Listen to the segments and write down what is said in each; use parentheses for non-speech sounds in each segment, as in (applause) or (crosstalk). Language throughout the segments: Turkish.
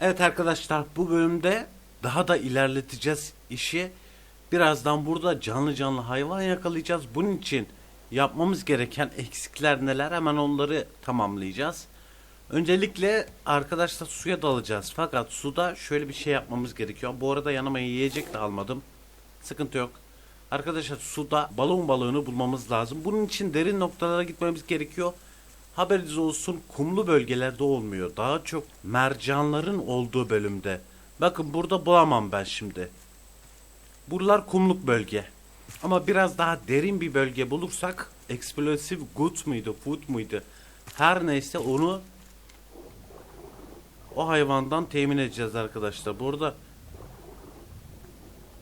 Evet arkadaşlar bu bölümde daha da ilerleteceğiz işi. Birazdan burada canlı canlı hayvan yakalayacağız. Bunun için yapmamız gereken eksikler neler hemen onları tamamlayacağız. Öncelikle arkadaşlar suya dalacağız. Fakat suda şöyle bir şey yapmamız gerekiyor. Bu arada yanıma yiyecek de almadım. Sıkıntı yok. Arkadaşlar suda balon balığını bulmamız lazım. Bunun için derin noktalara gitmemiz gerekiyor. Haberiniz olsun kumlu bölgelerde olmuyor. Daha çok mercanların olduğu bölümde. Bakın burada bulamam ben şimdi. Buralar kumluk bölge. Ama biraz daha derin bir bölge bulursak explosive good muydu, food muydu? Her neyse onu o hayvandan temin edeceğiz arkadaşlar. Burada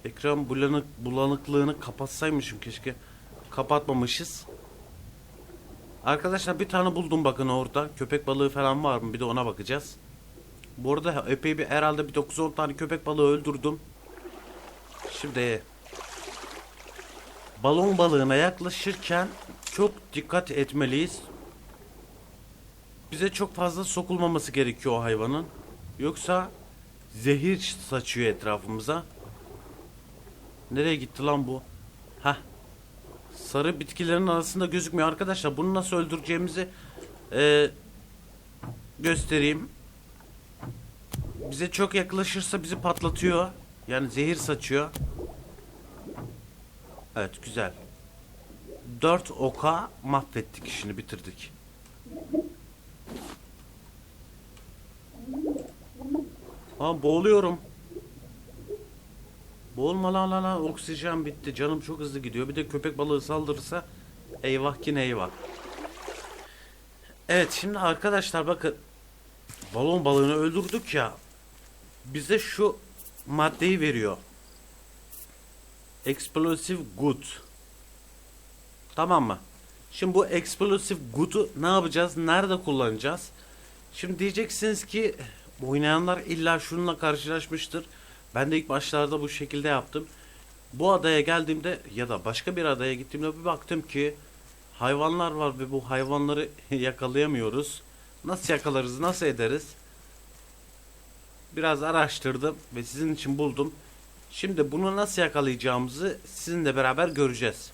ekran bulanık bulanıklığını kapatsaymışım keşke. Kapatmamışız. Arkadaşlar bir tane buldum bakın orada. Köpek balığı falan var mı? Bir de ona bakacağız. Bu arada epey bir herhalde bir 9-10 tane köpek balığı öldürdüm. Şimdi balon balığına yaklaşırken çok dikkat etmeliyiz. Bize çok fazla sokulmaması gerekiyor o hayvanın. Yoksa zehir saçıyor etrafımıza. Nereye gitti lan bu? Heh. Sarı bitkilerin arasında gözükmüyor arkadaşlar. Bunu nasıl öldüreceğimizi e, göstereyim. Bize çok yaklaşırsa bizi patlatıyor. Yani zehir saçıyor. Evet güzel. Dört oka mahvettik işini bitirdik. Aa boğuluyorum. Boğulma lan lan lan oksijen bitti. Canım çok hızlı gidiyor. Bir de köpek balığı saldırırsa eyvah ki eyvah. Evet şimdi arkadaşlar bakın. Balon balığını öldürdük ya. Bize şu maddeyi veriyor. Explosive good. Tamam mı? Şimdi bu explosive good'u ne yapacağız? Nerede kullanacağız? Şimdi diyeceksiniz ki oynayanlar illa şununla karşılaşmıştır. Ben de ilk başlarda bu şekilde yaptım. Bu adaya geldiğimde ya da başka bir adaya gittiğimde bir baktım ki hayvanlar var ve bu hayvanları (laughs) yakalayamıyoruz. Nasıl yakalarız, nasıl ederiz? Biraz araştırdım ve sizin için buldum. Şimdi bunu nasıl yakalayacağımızı sizinle beraber göreceğiz.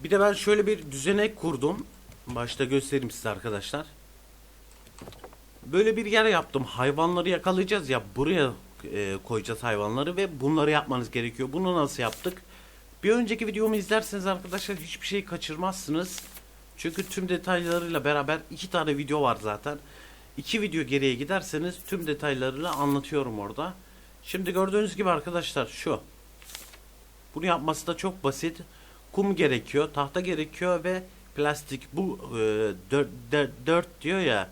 Bir de ben şöyle bir düzenek kurdum. Başta göstereyim size arkadaşlar. Böyle bir yer yaptım. Hayvanları yakalayacağız ya buraya e, koyacağız hayvanları ve bunları yapmanız gerekiyor. Bunu nasıl yaptık? Bir önceki videomu izlerseniz arkadaşlar hiçbir şey kaçırmazsınız. Çünkü tüm detaylarıyla beraber iki tane video var zaten. İki video geriye giderseniz tüm detaylarıyla anlatıyorum orada. Şimdi gördüğünüz gibi arkadaşlar şu. Bunu yapması da çok basit. Kum gerekiyor, tahta gerekiyor ve plastik. Bu e, 4, 4 diyor ya.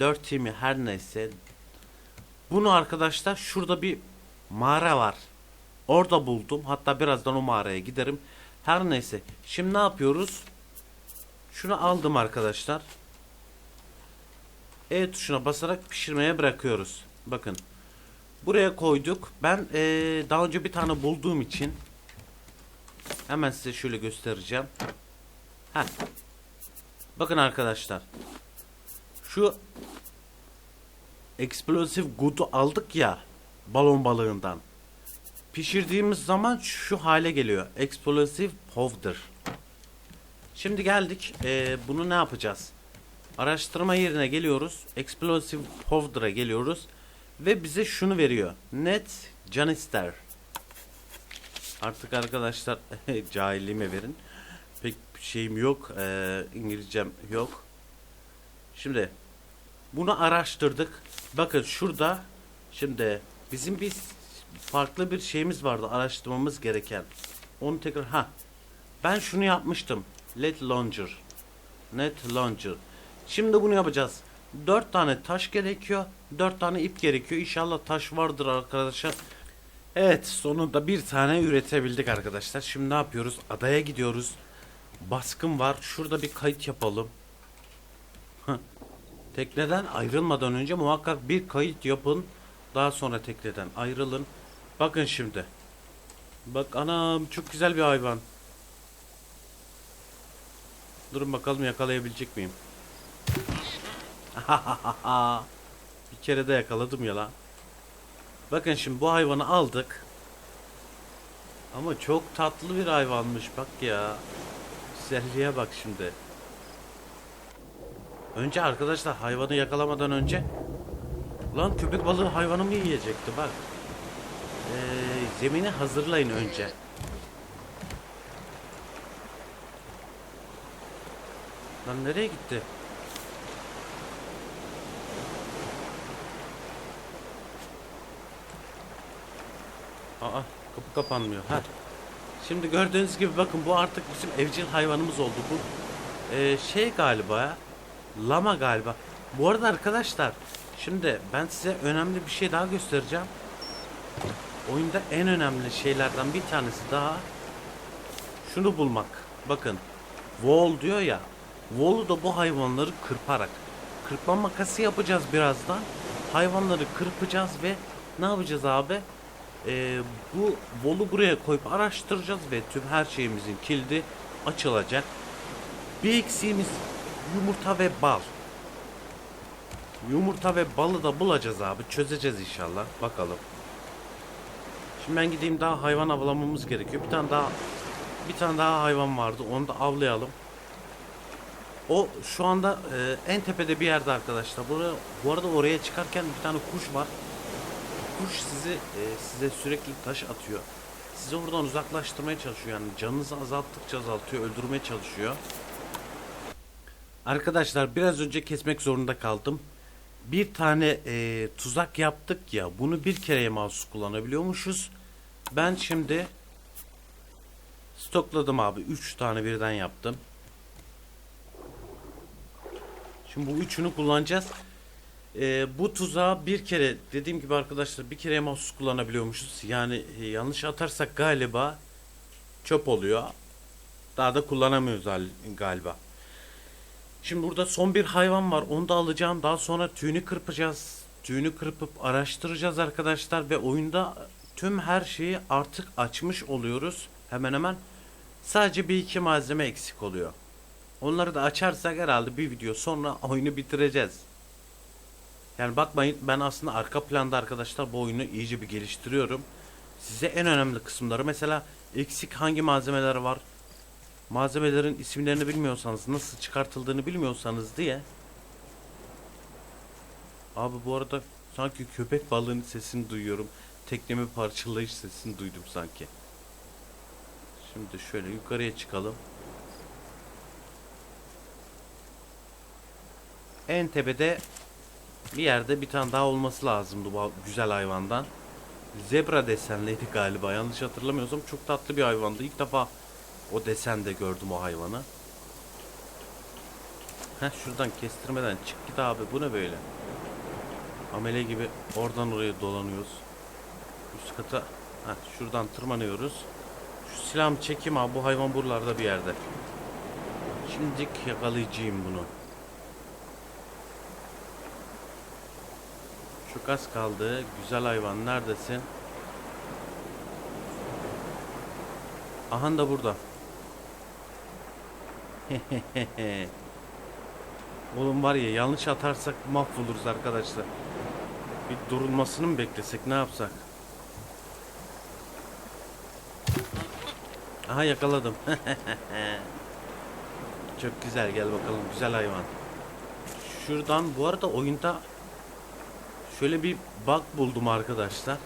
4 timi her neyse. Bunu arkadaşlar şurada bir mağara var. Orada buldum. Hatta birazdan o mağaraya giderim. Her neyse. Şimdi ne yapıyoruz? Şunu aldım arkadaşlar. E tuşuna basarak pişirmeye bırakıyoruz. Bakın. Buraya koyduk. Ben ee, daha önce bir tane bulduğum için hemen size şöyle göstereceğim. Heh. Bakın arkadaşlar. Şu Explosive Good'u aldık ya balon balığından. Pişirdiğimiz zaman şu hale geliyor. Explosive Powder. Şimdi geldik. Ee, bunu ne yapacağız? Araştırma yerine geliyoruz. Explosive Powder'a geliyoruz. Ve bize şunu veriyor. Net Canister. Artık arkadaşlar (laughs) cahilliğime verin. Pek bir şeyim yok. Ee, İngilizcem yok. Şimdi bunu araştırdık. Bakın şurada şimdi bizim bir farklı bir şeyimiz vardı araştırmamız gereken. Onu tekrar ha. Ben şunu yapmıştım. LED launcher. Net launcher. Şimdi bunu yapacağız. 4 tane taş gerekiyor. 4 tane ip gerekiyor. İnşallah taş vardır arkadaşlar. Evet sonunda bir tane üretebildik arkadaşlar. Şimdi ne yapıyoruz? Adaya gidiyoruz. Baskın var. Şurada bir kayıt yapalım. Tekneden ayrılmadan önce muhakkak bir kayıt yapın. Daha sonra tekneden ayrılın. Bakın şimdi. Bak anam çok güzel bir hayvan. Durun bakalım yakalayabilecek miyim? (laughs) bir kere de yakaladım ya lan. Bakın şimdi bu hayvanı aldık. Ama çok tatlı bir hayvanmış bak ya. Güzelliğe bak şimdi. Önce arkadaşlar hayvanı yakalamadan önce Lan köpek balığı hayvanımı yiyecekti bak. Ee, zemini hazırlayın önce. Lan nereye gitti? Aa kapı kapanmıyor. Ha. Şimdi gördüğünüz gibi bakın bu artık bizim evcil hayvanımız oldu. Bu ee, şey galiba. Lama galiba. Bu arada arkadaşlar şimdi ben size önemli bir şey daha göstereceğim. Oyunda en önemli şeylerden bir tanesi daha şunu bulmak. Bakın wall diyor ya. Wall'u da bu hayvanları kırparak. Kırpma makası yapacağız birazdan. Hayvanları kırpacağız ve ne yapacağız abi? Ee, bu wall'u buraya koyup araştıracağız ve tüm her şeyimizin kilidi açılacak. Bir eksiğimiz yumurta ve bal. Yumurta ve balı da bulacağız abi. Çözeceğiz inşallah. Bakalım. Şimdi ben gideyim daha hayvan avlamamız gerekiyor. Bir tane daha bir tane daha hayvan vardı. Onu da avlayalım. O şu anda e, en tepede bir yerde arkadaşlar. Buraya, bu arada oraya çıkarken bir tane kuş var. Kuş sizi e, size sürekli taş atıyor. Sizi oradan uzaklaştırmaya çalışıyor. Yani canınızı azalttıkça azaltıyor. Öldürmeye çalışıyor. Arkadaşlar biraz önce kesmek zorunda kaldım. Bir tane e, tuzak yaptık ya. Bunu bir kereye mahsus kullanabiliyormuşuz. Ben şimdi stokladım abi. 3 tane birden yaptım. Şimdi bu üçünü kullanacağız. E, bu tuzağı bir kere dediğim gibi arkadaşlar bir kereye mahsus kullanabiliyormuşuz. Yani e, yanlış atarsak galiba çöp oluyor. Daha da kullanamıyoruz galiba. Şimdi burada son bir hayvan var. Onu da alacağım. Daha sonra tüyünü kırpacağız. Tüyünü kırpıp araştıracağız arkadaşlar ve oyunda tüm her şeyi artık açmış oluyoruz. Hemen hemen sadece bir iki malzeme eksik oluyor. Onları da açarsak herhalde bir video sonra (laughs) oyunu bitireceğiz. Yani bakmayın ben aslında arka planda arkadaşlar bu oyunu iyice bir geliştiriyorum. Size en önemli kısımları mesela eksik hangi malzemeler var, malzemelerin isimlerini bilmiyorsanız, nasıl çıkartıldığını bilmiyorsanız diye. Abi bu arada sanki köpek balığının sesini duyuyorum. Teknemi parçalayış sesini duydum sanki. Şimdi şöyle yukarıya çıkalım. En tepede bir yerde bir tane daha olması lazımdı bu güzel hayvandan. Zebra desenliydi galiba yanlış hatırlamıyorsam çok tatlı bir hayvandı. İlk defa o desende gördüm o hayvanı. Heh şuradan kestirmeden çık git abi bu ne böyle? Amele gibi oradan oraya dolanıyoruz. Üst kata heh, şuradan tırmanıyoruz. Şu silahımı çekeyim abi bu hayvan buralarda bir yerde. Şimdilik yakalayacağım bunu. Çok az kaldı. Güzel hayvan neredesin? Ahan da burada. (laughs) Oğlum var ya yanlış atarsak mahvoluruz arkadaşlar. Bir durulmasını mı beklesek ne yapsak? Aha yakaladım. (laughs) Çok güzel gel bakalım güzel hayvan. Şuradan bu arada oyunda şöyle bir bug buldum arkadaşlar.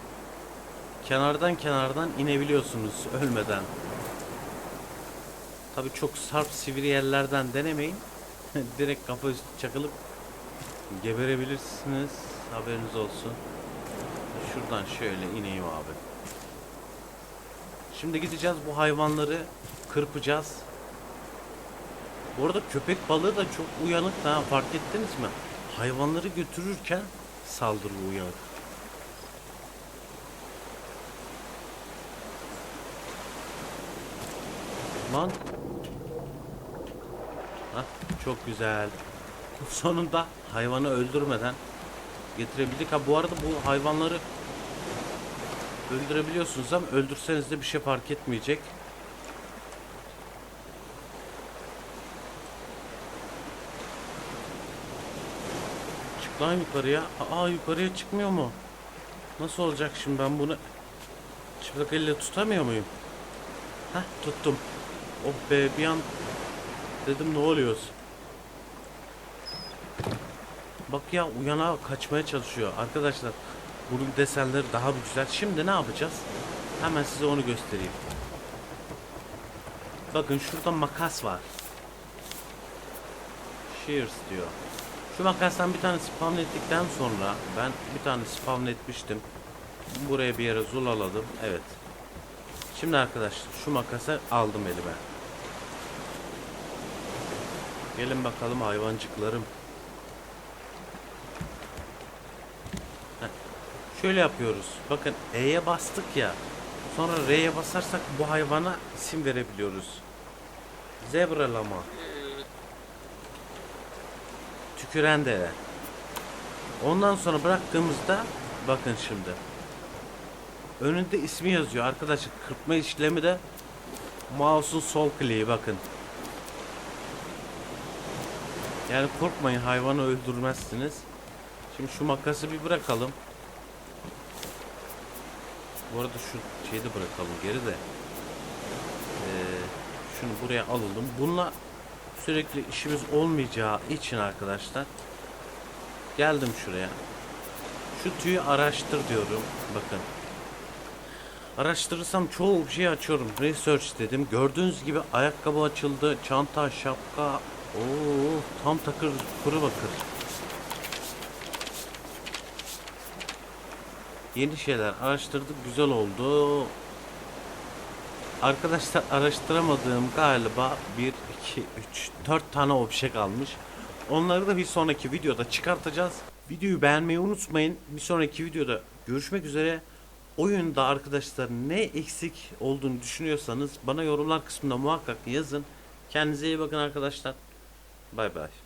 Kenardan kenardan inebiliyorsunuz ölmeden. Tabi çok sarp sivri yerlerden denemeyin. (laughs) Direkt kafa üstü çakılıp geberebilirsiniz. Haberiniz olsun. Şuradan şöyle ineyim abi. Şimdi gideceğiz bu hayvanları kırpacağız. Bu arada köpek balığı da çok uyanık ha fark ettiniz mi? Hayvanları götürürken saldırıyor uyanık. Lan. Hah, çok güzel. Sonunda hayvanı öldürmeden getirebildik. Ha bu arada bu hayvanları öldürebiliyorsunuz ama öldürseniz de bir şey fark etmeyecek. lan yukarıya. Aa yukarıya çıkmıyor mu? Nasıl olacak şimdi ben bunu çıplak elle tutamıyor muyum? Heh tuttum. Oh be bir an dedim ne oluyoruz? Bak ya uyana kaçmaya çalışıyor. Arkadaşlar bunun desenleri daha bir güzel. Şimdi ne yapacağız? Hemen size onu göstereyim. Bakın şurada makas var. Shears diyor. Şu makastan bir tane spawn ettikten sonra ben bir tane spawn etmiştim. Buraya bir yere zulaladım. Evet. Şimdi arkadaşlar şu makası aldım elime. Gelin bakalım hayvancıklarım. Şöyle yapıyoruz. Bakın E'ye bastık ya. Sonra R'ye basarsak bu hayvana isim verebiliyoruz. Zebra lama. Tüküren deve. Ondan sonra bıraktığımızda bakın şimdi. Önünde ismi yazıyor arkadaşlar. Kırpma işlemi de mouse'un sol kliği bakın. Yani korkmayın hayvanı öldürmezsiniz. Şimdi şu makası bir bırakalım. Bu arada şu şeyi de bırakalım geri de. Ee, şunu buraya alalım. Bununla sürekli işimiz olmayacağı için arkadaşlar geldim şuraya. Şu tüyü araştır diyorum. Bakın. Araştırırsam çoğu şey açıyorum. Research dedim. Gördüğünüz gibi ayakkabı açıldı. Çanta, şapka. Oo, tam takır kuru bakır. Yeni şeyler araştırdık. Güzel oldu. Arkadaşlar araştıramadığım galiba 1, 2, 3, 4 tane obje kalmış. Onları da bir sonraki videoda çıkartacağız. Videoyu beğenmeyi unutmayın. Bir sonraki videoda görüşmek üzere. Oyunda arkadaşlar ne eksik olduğunu düşünüyorsanız bana yorumlar kısmında muhakkak yazın. Kendinize iyi bakın arkadaşlar. Bay bay.